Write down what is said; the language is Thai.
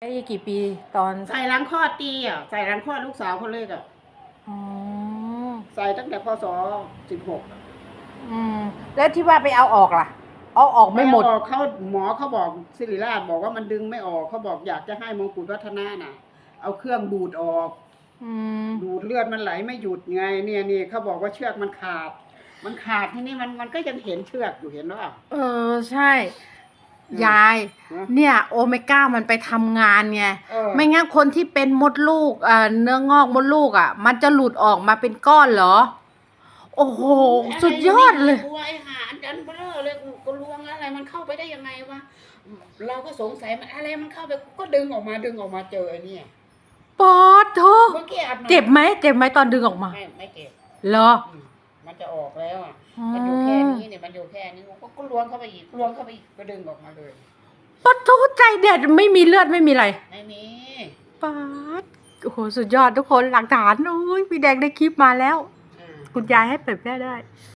ได้กี่ปีตอนใส่หลังคลอดตีอะใส่หลังคลอดลูกสาวคนเล็กอะอ๋อใส่ตั้งแต่พศสิบหกอืมแล้วที่ว่าไปเอาออกล่ะ เอาออกไม่หมดออกเขาหมอเขาบอกสิริราชบอกว่ามันดึงไม่ออกเขาบอกอยากจะให้มงกุฎวัฒนาน่ะ เอาเครื่องดูดออกอืมดูดเลือดมันไหลไม่หยุดไง เนี่ยนี่เขาบอกว่าเชือกมันขาด มันขาดที่นี่มันมันก็ยังเห็นเชือกอยู่เห็นว่า เออใช่อืม ยาย เนี่ย โอเมก้ามันไปทำงานไง เออ ไม่งั้นคนที่เป็นมดลูกเอ่อเนื้องอกมดลูกอะ มันจะหลุดออกมาเป็นก้อนเหรอ โอ้โห สุดยอดเลยกูว่าไอ้หาอันดันเบลอเลยกูลวงอะไรมันเข้าไปได้ยังไงวะเราก็สงสัยมันอะไรมันเข้าไปก็ดึงออกมาดึงออกมาเจอไอ้เนี่ยปอดโทเมื่อกี้อัดมาเจ็บไหม เจ็บไหมตอนดึงออกมา ไม่ไม่เจ็บเหรออืมมันจะออกแล้วอะอืมันอยู่แค่ มนี้เนี่ยมันอยู่แค่นี้ก็ก็ล้วงเข้าไปอีกล้วงเข้าไปอีกก็ดึงออกมาเลยปอดโทใจเด็ดไม่มีเลือดไม่มีอะไรไม่มีปาดโอ้โหสุดยอดทุกคนหลักฐานโอ้ยพี่แดงได้คลิปมาแล้วอ่าคุณยายให้เปิดแพร่ได้